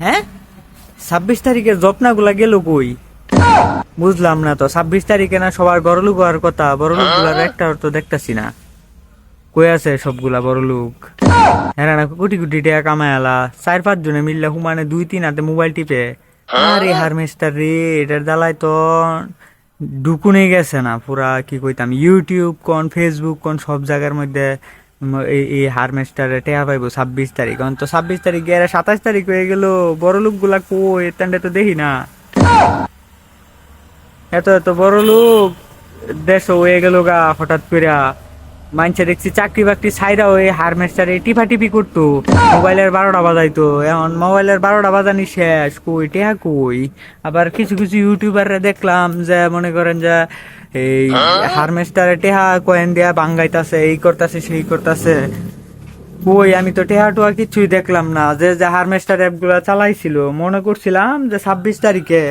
হ্যাঁ? ছাব্বিশ তারিখের জপনাগুলা গেল কই? বুঝলাম না তো, ছাব্বিশ তারিখে না সবার বড়লোক হওয়ার কথা? বড়লোকগুলার একটা তো দেখতাছি না। কই আছে সবগুলা বড়লোক? হ্যাঁ না কোটি কোটি টাকা কামায় আলা। চার পাঁচ জনে মিললে হুমানে দুই তিন হাতে মোবাইল টিপে। আরে হারমেস্টার রে, এটার দালাই তো ঢুকুনে গেছে না, পুরা, কি কইতাম, ইউটিউব কোন, ফেসবুক কোন, সব জায়গার মধ্যে এই হার হারমেস্টারে টেয়া পাইবো ছাব্বিশ তারিখ। অন্ত ছাব্বিশ তারিখ গিয়ে সাতাশ তারিখ হয়ে গেল। বড় লোকগুলা কই এতান্ডে তো দেখি না। এত এত বড় লোক। দেশ হয়ে গেল গা, হঠাৎ করে মানছে দেখছি চাকরি বাকরি ছাইরা ওই হারমেস্টারে টিপা টিপি করতো। মোবাইলের বারোটা বাজাইতো, এখন মোবাইলের বারোটা বাজানি শেষ, কই, টেহা কই? আবার কিছু কিছু ইউটিউবাররা দেখলাম যে মনে করেন যে এই হারমেস্টারে টেহা কয়েন দেয়া বাঙ্গাইতাছে, এই করতাছে, সেই করতাছে। কই, আমি তো টেহা টোয়া কিছুই দেখলাম না। যে যে হারমেস্টার অ্যাপগুলা চালাইছিল, মনে করছিলাম যে ছাব্বিশ তারিখে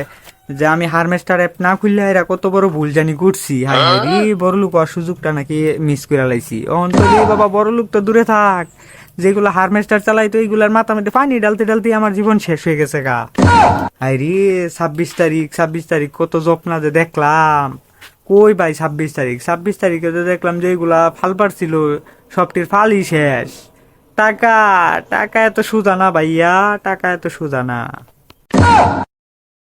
যে আমি হারমেস্টার অ্যাপ না খুললে এরা কত বড় ভুল জানি করছি। হাই বড় লোক হওয়ার সুযোগটা নাকি মিস করে লাইছি। অন্তরে বাবা, বড় লোক তো দূরে থাক। যেগুলো হারমেস্টার চালাইতো এইগুলার মাথা পানি ডালতে ডালতে আমার জীবন শেষ হয়ে গেছে গা। হাই রে, ছাব্বিশ তারিখ ছাব্বিশ তারিখ কত যত্না যে দেখলাম। কই ভাই ছাব্বিশ তারিখ? ছাব্বিশ তারিখে তো দেখলাম যে এগুলা ফালপার ছিল, সবটির ফালই শেষ। টাকা টাকা এত সুদা না ভাইয়া, টাকা এত সুদা না।